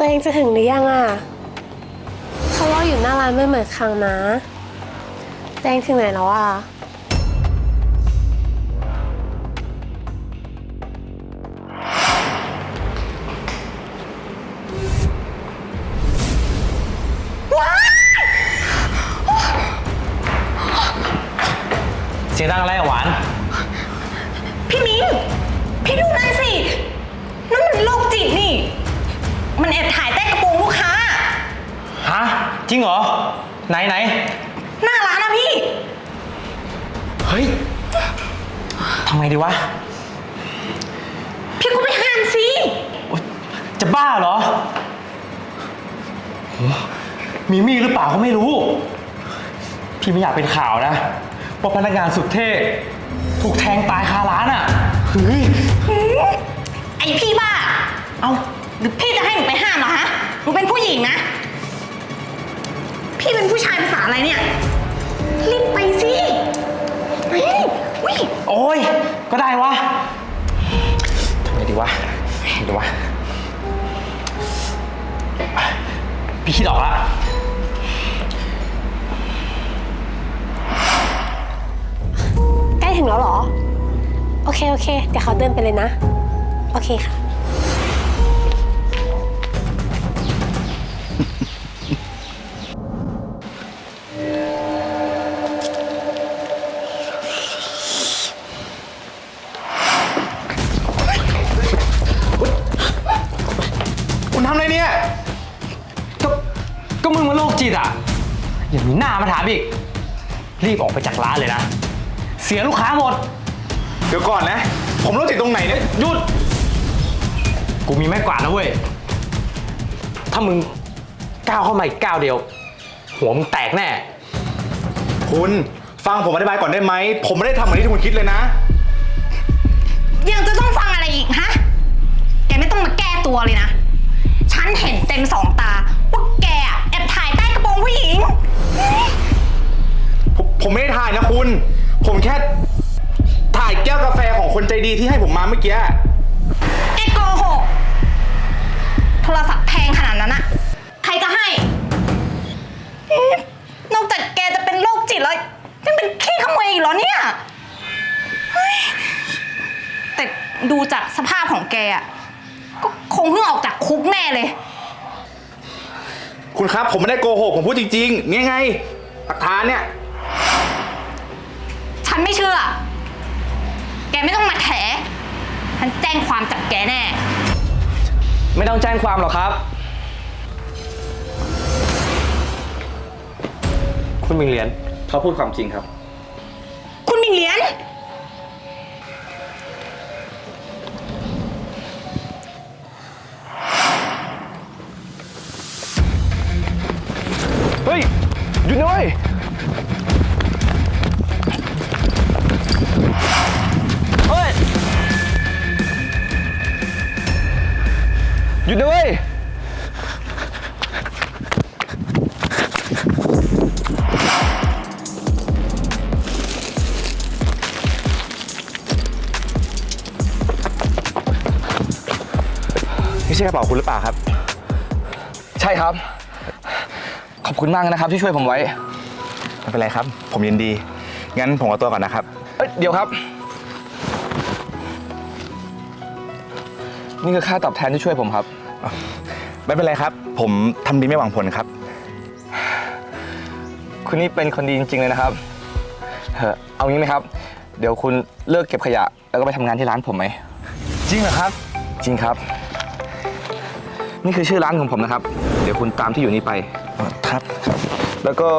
ตัวเองจะถึงหรือยังอะเขารออยู่หน้าร้านไม่เหมือนครั้งนะตัวเองถึงไหนแล้วอะเสียงดังอะไรอะหวาน พี่มิ้งพี่ดูนั่นสินั่นมันโรคจิตนี่ มันแอบถ่ายใต้กระโปรงลูกค้า ฮะ จริงเหรอ ไหนไหน หน้าร้านนะพี่ เฮ้ย ทำไงดีวะ พี่ก็ไปห้ามสิจะบ้าเหรอโหมีมีดหรือเปล่าก็ไม่รู้ พี่ไม่อยากเป็นข่าวนะว่าพนักงานสุดเท่ ถูกแทงตายคาร้านอะ เฮ้ย ไอพี่บ้า เอา หรือพี่จะให้หนูไปห้ามเหรอฮะ หนูเป็นผู้หญิงนะ พี่เป็นผู้ชายภาษาอะไรเนี่ย รีบไปสิไปวิโอ้ย ก็ได้วะทำไงดีวะทำไงดีวะพี่คิดออกละใกล้ถึงแล้วเหรอ โอเค โอเค เดี๋ยวเขาเดินไปเลยนะ โอเคค่ะ มึงมาโรคจิตอะอย่ามีหน้ามาถามอีก รีบออกไปจากร้านเลยนะ เสียลูกค้าหมด เดี๋ยวก่อนนะ ผมรู้ติดตรงไหนเนี่ยหยุด กูมีไม้กวาดนะเว้ย ถ้ามึงก้าวเข้ามาอีกก้าวเดียว หัวมึงแตกแน่ คุณฟังผมอธิบายก่อนได้ไหม ผมไม่ได้ทำเหมือนที่คุณคิดเลยนะ ยังจะต้องฟังอะไรอีกฮะ แกไม่ต้องมาแก้ตัวเลยนะ ฉันเห็นเต็มสองตา ระโปรงผู้หญิง ผมผมไม่ได้ถ่ายนะคุณ ผมแค่ ถ่ายแก้วกาแฟของคนใจดีที่ให้ผมมาเมื่อกี้ แกโกหกโทรศัพท์แพงขนาดนั้นอะใครจะให้เอ๊ะนอกจากแกจะเป็นโรคจิตแล้วยังเป็นขี้ขโมยอีกเหรอเนี่ยเฮ้ยแต่ดูจากสภาพของแกอะก็คงเพิ่งออกจากคุกแน่เลย คุณครับ ผมไม่ได้โกหกผมพูดจริงๆ นี่ไงหลักฐานเนี่ย ฉันไม่เชื่อ แกไม่ต้องมาแถ ฉันแจ้งความจับแกแน่ ไม่ต้องแจ้งความหรอกครับ คุณมิงเหรียญเขาพูดความจริงครับ ใช่กระเป๋าคุณหรือเปล่าครับ ใช่ครับ ขอบคุณมากนะครับที่ช่วยผมไว้ ไม่เป็นไรครับ ผมยินดี งั้นผมขอตัวก่อนนะครับ เอ้ยเดี๋ยวครับ นี่คือค่าตอบแทนที่ช่วยผมครับ ไม่เป็นไรครับ ผมทำดีไม่หวังผลครับ คุณนี่เป็นคนดีจริงๆเลยนะครับเออเอางี้ไหมครับ เดี๋ยวคุณเลิกเก็บขยะ แล้วก็ไปทำงานที่ร้านผมไหม จริงเหรอครับ จริงครับ นี่คือชื่อร้านของผมนะครับ เดี๋ยวคุณตามที่อยู่นี้ไปครับแล้วก็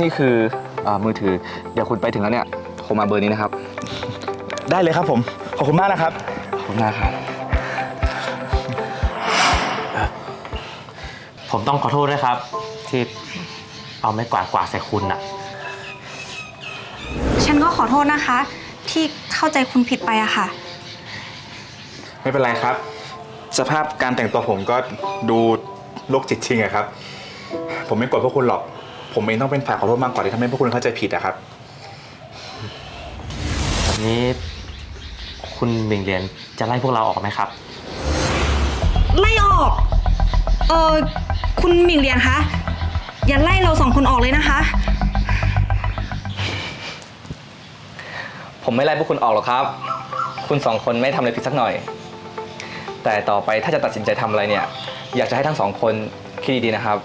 นี่คืออามือถือ เดี๋ยวคุณไปถึงแล้วเนี่ยโทรมาเบอร์นี้นะครับ ได้เลยครับผม ขอบคุณมากนะครับ ขอบคุณมากครับ ผมต้องขอโทษด้วยครับ ที่เอาไม้กวาดกวาดใส่คุณอะฉันก็ขอโทษนะคะ ที่เข้าใจคุณผิดไปอะค่ะ ไม่เป็นไรครับ สภาพการแต่งตัวผมก็ดูโรคจิตจริงอะครับ ผมไม่โกดพวกคุณหรอก ผมเองต้องเป็นฝ่ายขอโทษมากกว่าที่ทำให้พวกคุณเข้าใจผิดอะครับ แบบนี้คุณมิงเหรียญจะไล่พวกเราออกไหมครับ ไล่ออก เออคุณหมิงเรียนคะ อย่าไล่เราสองคนออกเลยนะคะ ผมไม่ไล่พวกคุณออกหรอกครับ คุณสองคนไม่ทำอะไรผิดสักหน่อย แต่ต่อไปถ้าจะตัดสินใจทำอะไรเนี่ย อยากจะให้ทั้งสองคนคิดดีๆนะครับ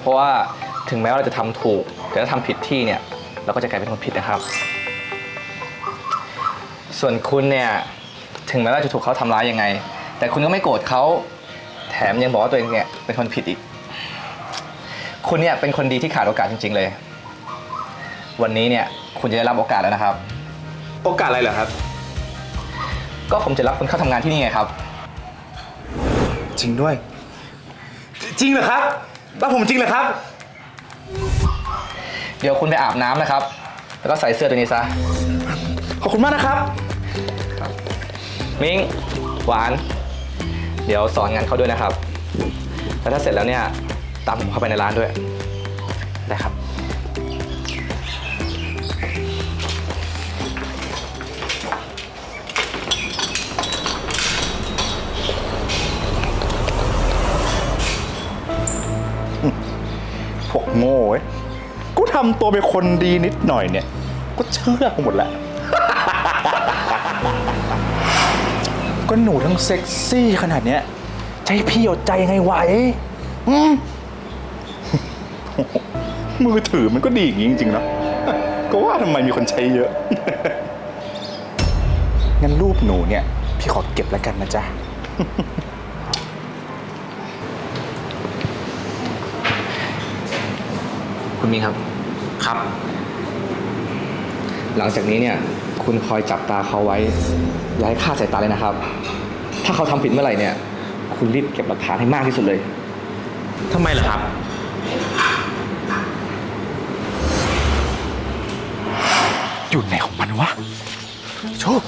เพราะว่าถึงแม้ว่าเราจะทำถูก แต่ถ้าทำผิดที่เนี่ย เราก็จะกลายเป็นคนผิดนะครับ ส่วนคุณเนี่ยถึงแม้ว่าจะถูกเขาทำร้ายยังไง แต่คุณก็ไม่โกรธเขาแถมยังบอกว่าตัวเองเนี่ยเป็นคนผิดอีก คุณเนี่ยเป็นคนดีที่ขาดโอกาสจริง ๆ เลย วันนี้เนี่ยคุณจะได้รับโอกาสแล้วนะครับ โอกาสอะไรเหรอครับ ก็ผมจะรับคุณเข้าทำงานที่นี่ไงครับ จริงด้วย จริงเหรอครับรับผมจริงเหรอครับ เดี๋ยวคุณไปอาบน้ำนะครับ แล้วก็ใส่เสื้อตัวนี้ซะ ขอบคุณมากนะครับ มิงหวาน เดี๋ยวสอนงานเขาด้วยนะครับ แล้วถ้าเสร็จแล้วเนี่ย ตามผมเข้าไปในร้านด้วย ได้ครับ โง่เว้ยกูทำตัวเป็นคนดีนิดหน่อยเนี่ย ก็เชื่อกูหมดแหล้วก็หนูทั้งเซ็กซี่ขนาดเนี้ยจะให้พี่เอาใจไงไหวอืม มือถือมันก็ดีอย่างนี้จริงๆนะ ก็ว่าทำไมมีคนใช้เยอะ งั้นรูปหนูเนี่ย พี่ขอเก็บแล้วกันนะจ๊ะ คุณมิงครับ ครับ หลังจากนี้เนี่ย คุณคอยจับตาเขาไว้ อย่าให้คลาดสายตาเลยนะครับ ถ้าเขาทำผิดเมื่อไหร่เนี่ย คุณรีบเก็บหลักฐานให้มากที่สุดเลย ทำไมล่ะครับ อยู่ไหนของมันวะโชค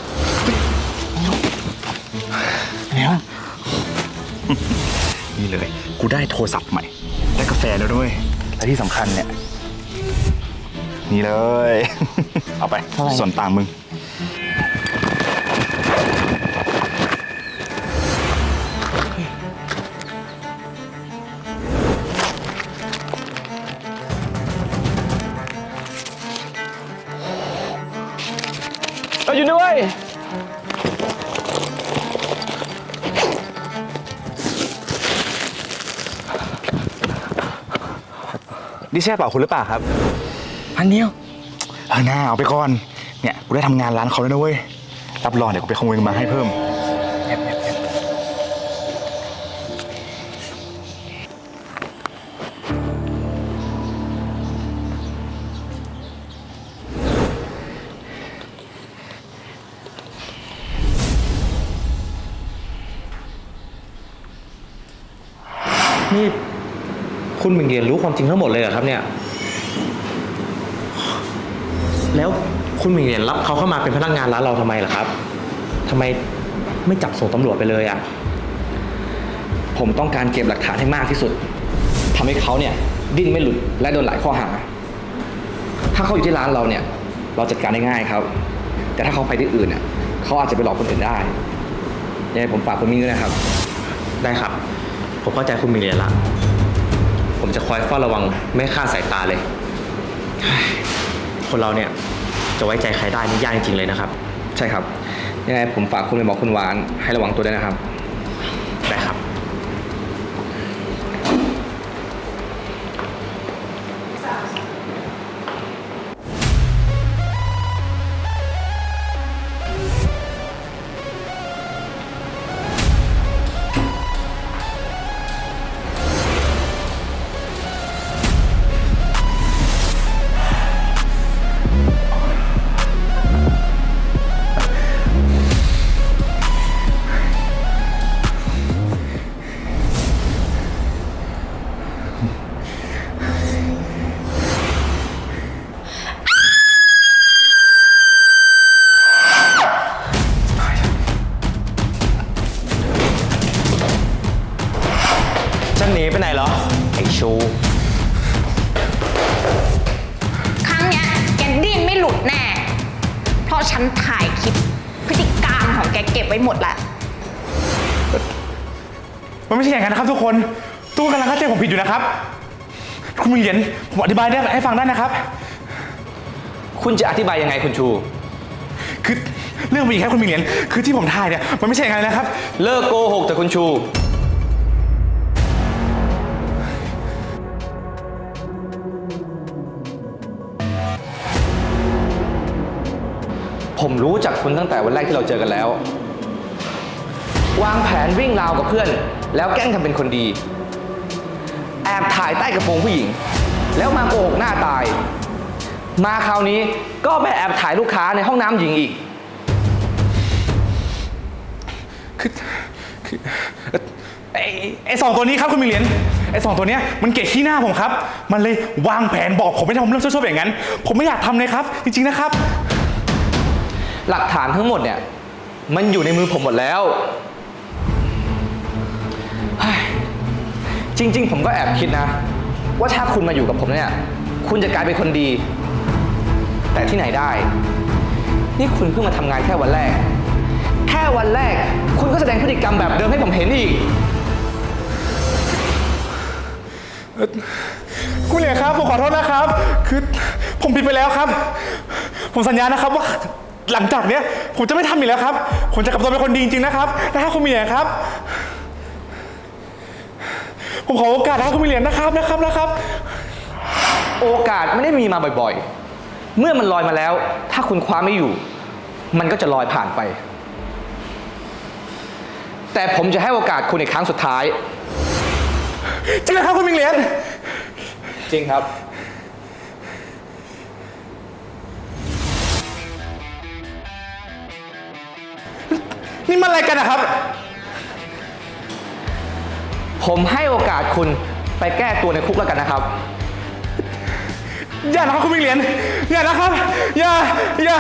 เนี่ยนี่เลย กูได้โทรศัพท์ใหม่ ได้กาแฟแล้วด้วย และที่สำคัญเนี่ย นี่เลย เอาไปส่วนต่างมึง นี่ใช่เปล่าคุณหรือเปล่าครับ พันเดียว เออหน้าเอาไปก่อน เนี่ยกูได้ทำงานร้านเขาแล้วนะเว้ย รับรองเดี๋ยวกูไปขโมยเงินมาให้เพิ่มนี่ คุณหมิงเรียนรู้ความจริงทั้งหมดเลยเหรอครับเนี่ย แล้วคุณหมิงเรียนรับเขาเข้ามาเป็นพนักงานร้านเราทำไมล่ะครับทำไมไม่จับส่งตำรวจไปเลยอะ ผมต้องการเก็บหลักฐานให้มากที่สุดทำให้เขาเนี่ย ดิ้นไม่หลุดและโดนหลายข้อหา ถ้าเขาอยู่ที่ร้านเราเนี่ย เราจัดการได้ง่ายครับ แต่ถ้าเขาไปที่อื่นเนี่ยเขาอาจจะไปหลอกคนอื่นได้ยังไงผมฝากคุณมิ้งด้วยนะครับ ได้ครับ ผมเข้าใจคุณหมิงเรียนละ ผมจะคอยเฝ้าระวังไม่ให้คลาดสายตาเลยเฮ้ยคนเราเนี่ยจะไว้ใจใครได้นี่ยากจริงๆเลยนะครับ ใช่ครับ ยังไงผมฝากคุณไปบอกคุณหวานให้ระวังตัวด้วยนะครับ บไว้หมดแล้วมมันไม่ใช่อย่างนั้นนะครับทุกคนทุกคนกำลังเข้าใจผมผิดอยู่นะครับ คุณมิงเหรียญผมอธิบายได้ให้ฟังได้นะครับ คุณจะอธิบายยังไงคุณชู คือเรื่องมีแค่คุณมิงเหรียญคือที่ผมถ่ายเนี่ยมันไม่ใช่อย่างนั้นนะครับ เลิกโกหกแต่คุณชู ผมรู้จักคุณตั้งแต่วันแรกที่เราเจอกันแล้ว วางแผนวิ่งราวกับเพื่อน แล้วแกล้งทำเป็นคนดี แอบถ่ายใต้กระโปรงผู้หญิง แล้วมาโกหกหน้าตาย มาคราวนี้ก็ไปแอบถ่ายลูกค้าในห้องน้ำหญิงอีก คือคือเอ่อไอ้ไอ้สองตัวนี้ครับคุณมิงเหรียญไอ้สองตัวเนี้ยมันเกลียดขี้หน้าผมครับ มันเลยวางแผนบอกผมไม่ทำเรื่องชั่วๆอย่างนั้น ผมไม่อยากทำเลยครับ จริงๆนะครับ หลักฐานทั้งหมดเนี่ย มันอยู่ในมือผมหมดแล้ว จริง ๆ ผมก็แอบคิดนะ ว่าถ้าคุณมาอยู่กับผมเนี่ย คุณจะกลายเป็นคนดี แต่ที่ไหนได้ นี่คุณเพิ่งมาทำงานแค่วันแรก แค่วันแรก คุณก็แสดงพฤติกรรมแบบเดิมให้ผมเห็นอีกคุณเหรียครับผมขอโทษนะครับ คือผมผิดไปแล้วครับ ผมสัญญานะครับว่าหลังจากเนี้ยผมจะไม่ทำอีกแล้วครับ ผมจะกลับตัวเป็นคนดีจริงๆนะครับนะครับคุณเหรียครับ ผมขอโอกาสนะครับคุณเหรียญนะครับนะครับนะครับ โอกาสไม่ได้มีมาบ่อยๆ เมื่อมันลอยมาแล้ว ถ้าคุณคว้าไม่อยู่ มันก็จะลอยผ่านไป แต่ผมจะให้โอกาสคุณอีกครั้งสุดท้าย จริงนะครับคุณมิงเหรียญจริงครับ นี่มันอะไรกันนะครับ ผมให้โอกาสคุณไปแก้ตัวในคุกแล้วกันนะครับ อย่านะครับคุณมิงเหรียญอย่านะครับ อย่า อย่า